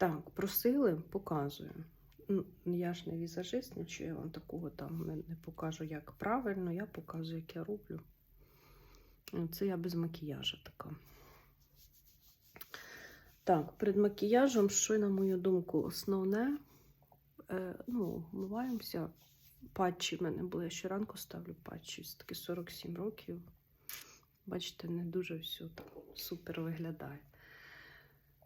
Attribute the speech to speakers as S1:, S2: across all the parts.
S1: Так, просили, показую. Я ж не візажист, нічого я вам такого там не, покажу, як правильно, я показую, як я роблю. Це я без макіяжу така. Так, перед макіяжем, що, на мою думку, основне, е, ну, вмиваємося. Патчі в мене були, я щоранку ставлю патчі, ось таки 47 років. Бачите, не дуже все супер виглядає.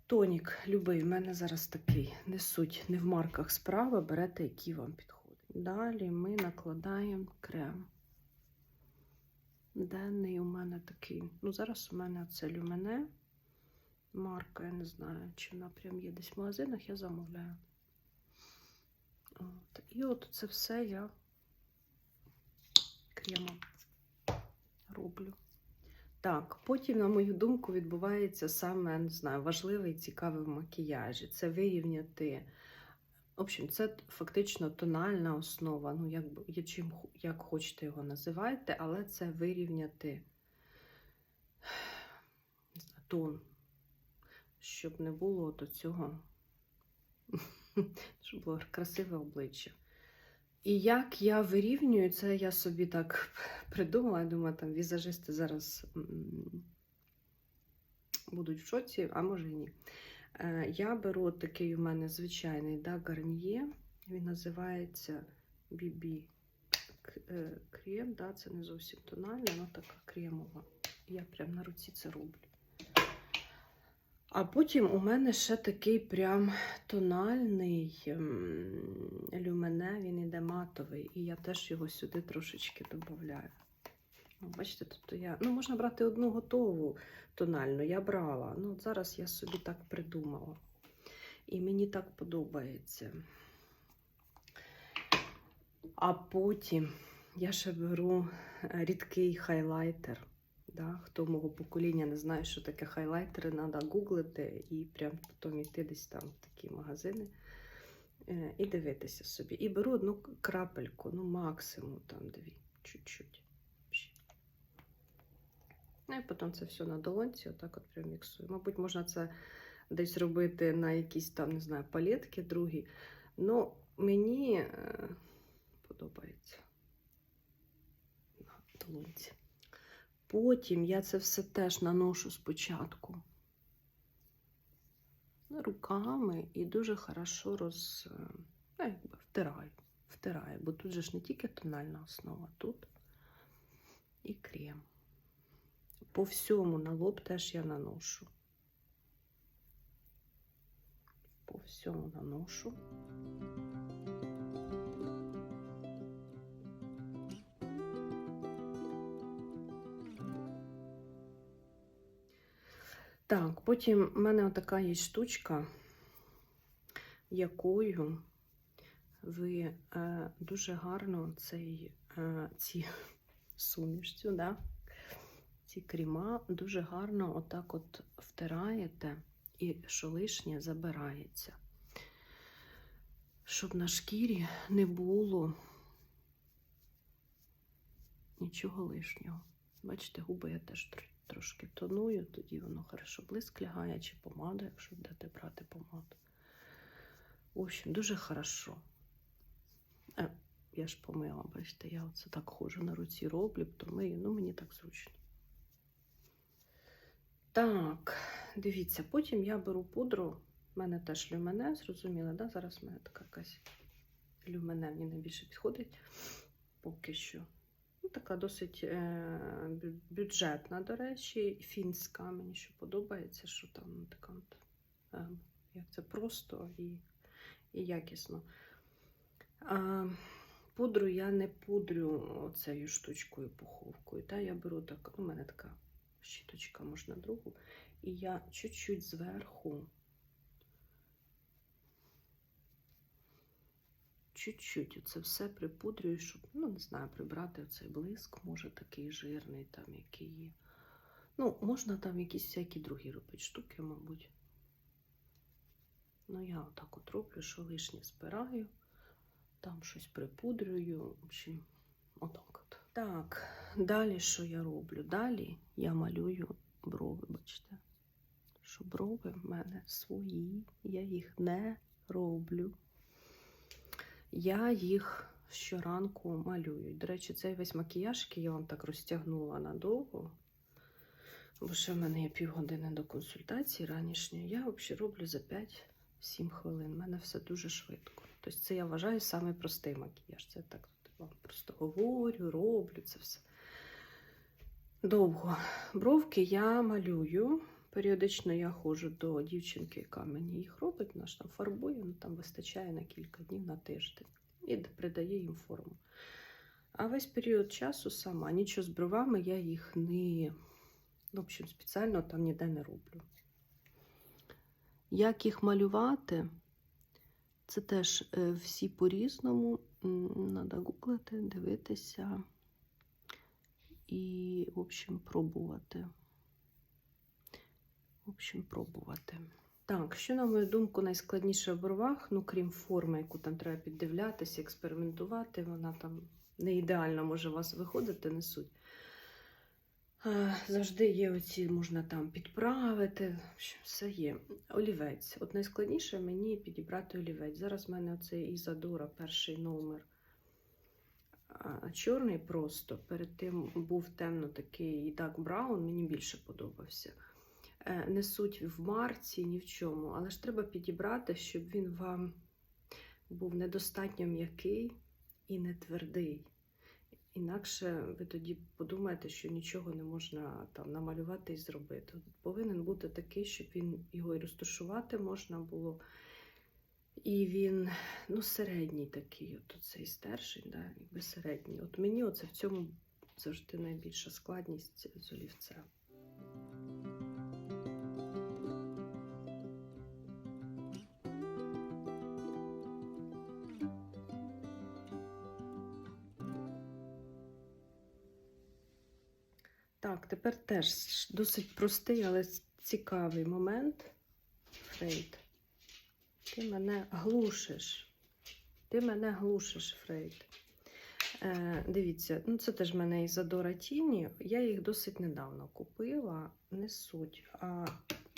S1: Тонік любий, в мене зараз такий. Не суть, не в марках справа, берете, який вам підходить. Далі ми накладаємо крем. Денний у мене такий. Ну, зараз у мене це люмене. Марка, я не знаю, чи вона прям є десь в магазинах, я замовляю. От. І от це все я кремом роблю. Так, потім, на мою думку, відбувається саме не знаю, важливе і цікаве в макіяжі. Це вирівняти. В общем, це фактично тональна основа. Ну, як, чим, як хочете його називайте, але це вирівняти тон, щоб не було до цього, щоб було красиве обличчя. І як я вирівнюю, це я собі так придумала. Я думаю, там візажисти зараз будуть в шоці, а може і ні. Е, Я беру такий у мене звичайний да, гарніє. Він називається BB е, крем. Да, це не зовсім тональна, вона така кремова. Я прям на руці це роблю. А потім у мене ще такий прям тональний ем, люмене, він іде матовий, і я теж його сюди трошечки додаю. Бачите, тут я. Ну, можна брати одну готову тональну, я брала. Ну, от зараз я собі так придумала. І мені так подобається. А потім я ще беру е, рідкий хайлайтер. Да? Хто мого покоління не знає, що таке хайлайтери, треба гуглити і прям потім йти десь там в такі магазини е, і дивитися собі. І беру одну крапельку, ну максимум там дві, чуть-чуть. Ну і потім це все на долонці, отак от прям міксую. Мабуть, можна це десь робити на якісь там, не знаю, палетки другі. Ну, мені е, подобається на долонці. Потім я це все теж наношу спочатку руками і дуже хорошо роз, е, ну, якби втираю, втираю, бо тут же ж не тільки тональна основа, тут і крем. По всьому на лоб теж я наношу. По всьому наношу. Так, потім в мене така є штучка, якою ви е, дуже гарно цей, е, ці суміш цю, да? ці кріма дуже гарно отак от втираєте і що лишнє забирається. Щоб на шкірі не було нічого лишнього. Бачите, губи я теж трошки тоную, тоді воно хорошо блиск лягає, чи помада, якщо будете брати помаду. В общем, дуже хорошо. Е, я ж помила, бачите, я оце так ходжу на руці роблю, то мию, ну мені так зручно. Так, дивіться, потім я беру пудру. У мене теж люмене, зрозуміла, да? Зараз в мене така якась люмене мені найбільше підходить поки що. Ну, така досить е, бюджетна, до речі, фінська. Мені що подобається, що там ну, така е, як це просто і, і якісно. А, пудру я не пудрю оцею штучкою пуховкою. Та я беру так, у мене така щіточка, можна другу, і я чуть-чуть зверху. Чуть-чуть оце все припудрюю, щоб, ну, не знаю, прибрати оцей блиск, може такий жирний, там, який є. Ну, можна там якісь всякі другі робити штуки, мабуть. Ну, я отак от роблю, що лишнє збираю, там щось припудрюю. В отак от. Так, далі що я роблю? Далі я малюю брови, бачите? Що брови в мене свої, я їх не роблю. Я їх щоранку малюю. До речі, цей весь макіяж, який я вам так розтягнула надовго, бо ще в мене є півгодини до консультації ранішньої, я взагалі роблю за 5-7 хвилин. У мене все дуже швидко. Тобто це я вважаю самий простий макіяж. Це так вам просто говорю, роблю це все. Довго. Бровки я малюю. Періодично я ходжу до дівчинки, яка мені їх робить, вона ж там фарбує, ну там вистачає на кілька днів на тиждень і придає їм форму. А весь період часу сама нічого з бровами я їх не в общем, спеціально там ніде не роблю. Як їх малювати? Це теж е, всі по-різному. Треба гуглити, дивитися і, в общем, пробувати. В общем, пробувати. Так, що, на мою думку, найскладніше в бровах, ну, крім форми, яку там треба піддивлятися, експериментувати, вона там не ідеально може у вас виходити, не суть. Завжди є оці, можна там підправити, все є. Олівець. От найскладніше мені підібрати олівець. Зараз в мене оцей Ізадора, перший номер. Чорний просто. Перед тим був темно такий Дак Браун, мені більше подобався. Е, Не суть в марці, ні в чому, але ж треба підібрати, щоб він вам був недостатньо м'який і не твердий. Інакше ви тоді подумаєте, що нічого не можна там намалювати і зробити. Повинен бути такий, щоб він його і розташувати можна було. І він ну, середній такий, от цей стержень, да, якби середній. От мені оце в цьому завжди найбільша складність з олівцем. Тепер теж досить простий, але цікавий момент. Фрейд. Ти мене глушиш. Ти мене глушиш, Фрейд. Е, дивіться, ну це теж в мене Ізадора Тіні. Я їх досить недавно купила, не суть. А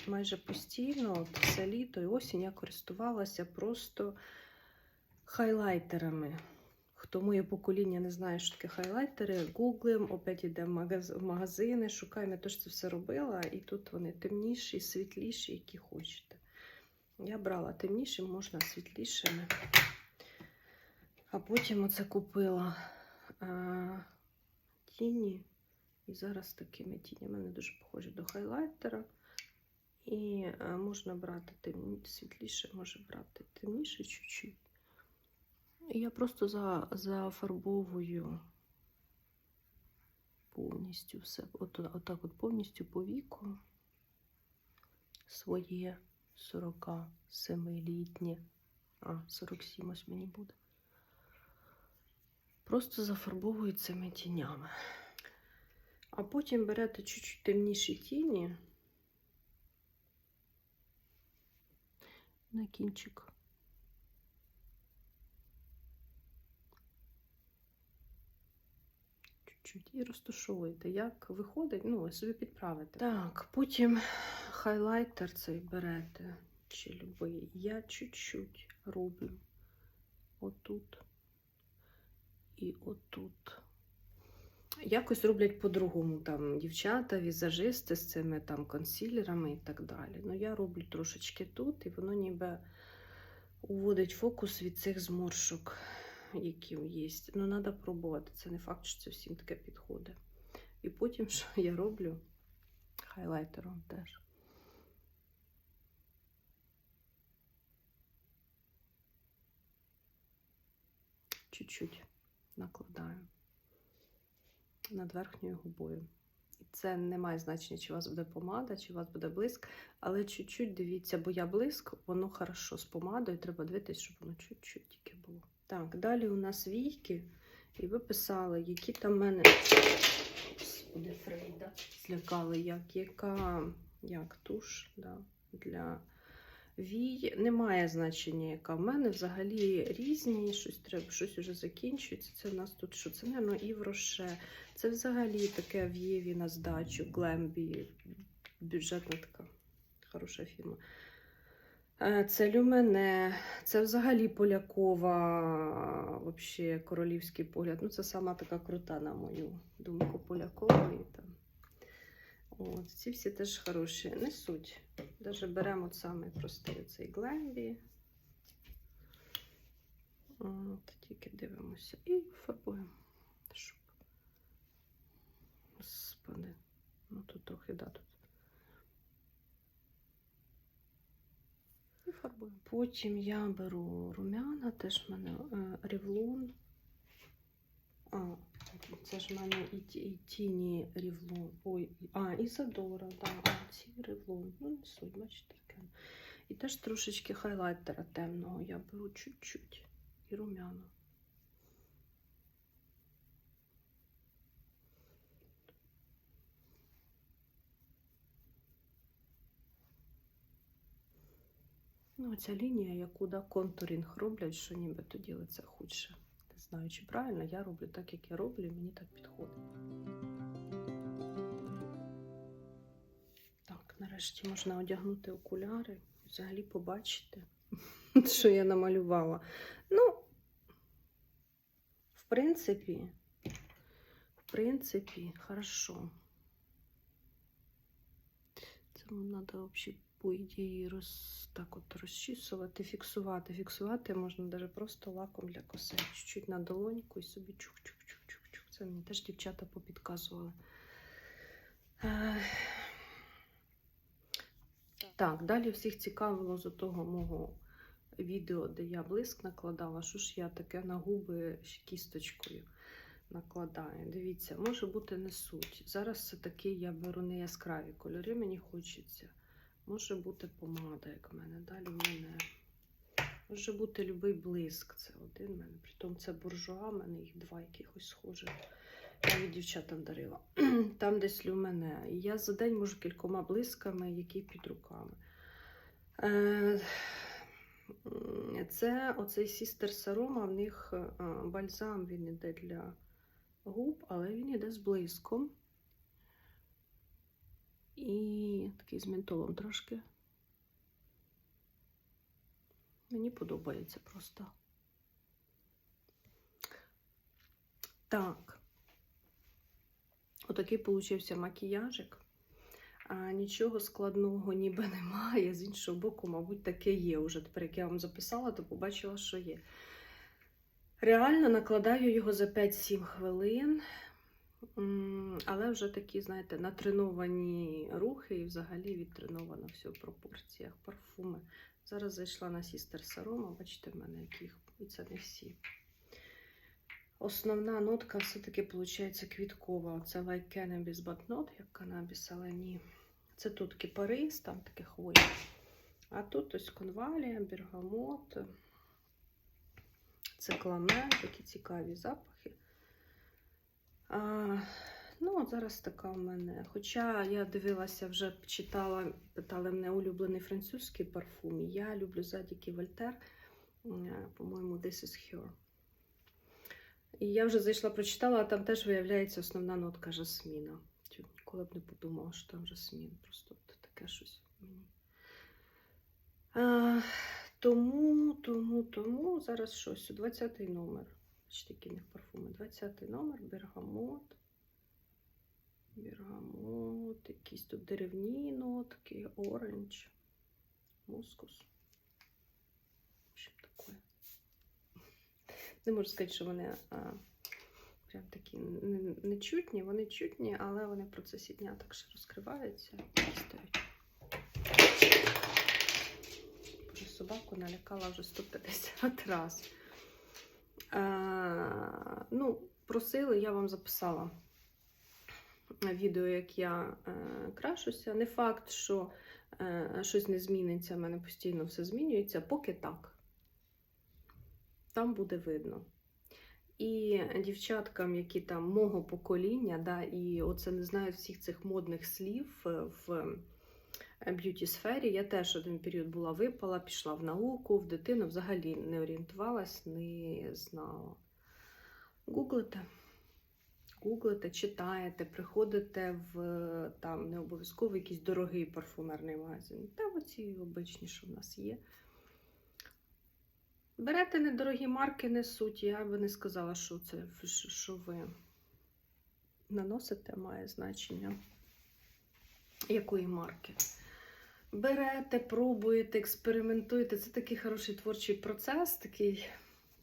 S1: майже постійно, от все літо і осінь я користувалася просто хайлайтерами. Хто моє покоління не знає, що таке хайлайтери, гуглим, опять йдемо в магазини, шукаємо, я теж це все робила, і тут вони темніші, світліші, які хочете. Я брала темніші, можна світлішими. А потім оце купила а, тіні. І зараз такими тінями вони дуже похожі до хайлайтера. І можна брати темні, світліше, може брати темніше чуть-чуть. Я просто за, зафарбовую повністю все. От, отак от повністю по віку своє 47-літнє. А, 47 ось мені буде. Просто зафарбовую цими тінями. А потім берете чуть-чуть темніші тіні на кінчик. Чуть-чуть і розташовуєте. Як виходить, ну, собі підправите. Так, потім хайлайтер цей берете, чи любий. Я чуть-чуть роблю отут і отут. Якось роблять по-другому там дівчата, візажисти з цими там консилерами і так далі. Ну, я роблю трошечки тут, і воно ніби уводить фокус від цих зморшок, які є. Ну, треба пробувати. Це не факт, що це всім таке підходить. І потім, що я роблю хайлайтером теж. Чуть-чуть накладаю над верхньою губою. І це не має значення, чи у вас буде помада, чи у вас буде блиск, але чуть-чуть дивіться, бо я блиск, воно хорошо з помадою, треба дивитися, щоб воно чуть-чуть тільки було. Так, далі у нас війки. І ви писали, які там в мене. Господи, Фрейда. Злякали, як яка як туш да, для вій. Немає значення, яка в мене взагалі різні. Щось треба, щось вже закінчується. Це в нас тут що? Це, мабуть, і в. Це взагалі таке в Єві на здачу, Глембі. Бюджетна така хороша фірма. Е, Це Люмене, це взагалі Полякова, вообще королівський погляд. Ну, це сама така крута, на мою думку, Полякової. Там. От, ці всі теж хороші. Не суть. Даже беремо самий простий цей Гленбі. От, тільки дивимося і фарбуємо. Щоб... Господи. Ну тут трохи да, тут. І фарбуємо. Потім я беру румяна, теж в мене е, ревлон. А, це ж в мене і, і тіні ревлон. Ой, а, Ізадора, да, ці рівлон. Ну, не суть, бачите. І теж трошечки хайлайтера темного я беру чуть-чуть. І румяна. Ну, ця лінія, яку да, контурінг роблять, що ніби тоді лице худше. Не знаю, чи правильно, я роблю так, як я роблю, і мені так підходить. Так, нарешті можна одягнути окуляри і взагалі побачити, що я намалювала. Ну, в принципі, в принципі, хорошо. Це треба взагалі, по ідеї, роз, так от розчісувати, фіксувати. Фіксувати можна навіть просто лаком для коси. Чуть-чуть на долоньку і собі чук-чук-чук-чук-чук. Це мені теж дівчата попідказували. Так, далі всіх цікавило з того мого відео, де я блиск накладала, що ж я таке на губи кісточкою накладаю. Дивіться, може бути не суть. Зараз все-таки я беру не яскраві кольори, мені хочеться. Може бути помада, як в мене. Далі в мене може бути любий блиск. Це один в мене. Притом це буржуа, в мене їх два якихось схожих. Я дівчатам дарила. Там десь люмене. І я за день можу кількома блисками, які під руками. Е, Це оцей сістер Сарома, в них е, бальзам він іде для губ, але він іде з блиском. І такий з ментолом трошки. Мені подобається просто. Так. Отакий получився макіяжик. А, нічого складного ніби немає. З іншого боку, мабуть, таке є. Уже тепер, як я вам записала, то побачила, що є. Реально накладаю його за 5-7 хвилин. Але вже такі, знаєте, натреновані рухи і взагалі відтреновано все в пропорціях. Парфуми. Зараз зайшла на Сістер Сарома, бачите, в мене яких, і це не всі. Основна нотка все-таки виходить квіткова. Це like cannabis, but not, як канабіс, але ні. Це тут кипарис, там таке хвоя. А тут ось конвалія, бергамот, це кламен, такі цікаві запахи. А, ну, от зараз така в мене. Хоча я дивилася, вже читала, питали мене улюблений французький парфум. Я люблю задіки Вольтер. Е, По-моєму, This is Her. І я вже зайшла, прочитала, а там теж виявляється основна нотка жасміна. Ніколи б не подумала, що там жасмін. Просто от таке щось мені. Тому, тому, тому зараз щось. 20-й номер. Бачите, які них парфуми. 20-й номер, бергамот. Бергамот, якісь тут деревні нотки, оранж, мускус. Общем, таке. Не можу сказати, що вони а, прям такі не- не вони чутні, але вони в процесі дня так ще розкриваються і стають. Собаку налякала вже 150 разів. А, ну, просили, я вам записала відео, як я е, крашуся. Не факт, що е, щось не зміниться, в мене постійно все змінюється, поки так. там буде видно. І дівчаткам, які там мого покоління, да, і оце не знаю всіх цих модних слів е, в б'юті сфері. Я теж один період була випала, пішла в науку, в дитину взагалі не орієнтувалась, не знала. Гуглите. Гуглите, читаєте, приходите в там не обов'язково якийсь дорогий парфумерний магазин. Та оці обичні, що в нас є. Берете недорогі марки, несуть. Я би не сказала, що це що ви наносите, має значення якої марки. Берете, пробуєте, експериментуєте. Це такий хороший творчий процес, такий,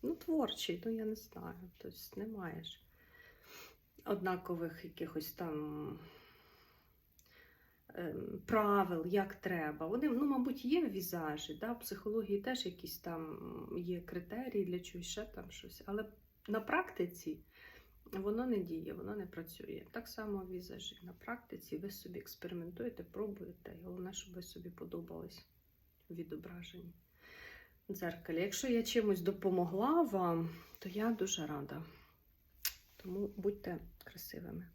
S1: ну, творчий, ну я не знаю. Тобто немає ж однакових якихось там ем, правил, як треба. Вони, ну, мабуть, є в візажі, да? в психології теж якісь там є критерії для чогось, ще там щось. Але на практиці воно не діє, воно не працює. Так само візажі. На практиці ви собі експериментуєте, пробуєте. І головне, щоб ви собі подобались відображені дзеркалі. Якщо я чимось допомогла вам, то я дуже рада. Тому будьте красивими.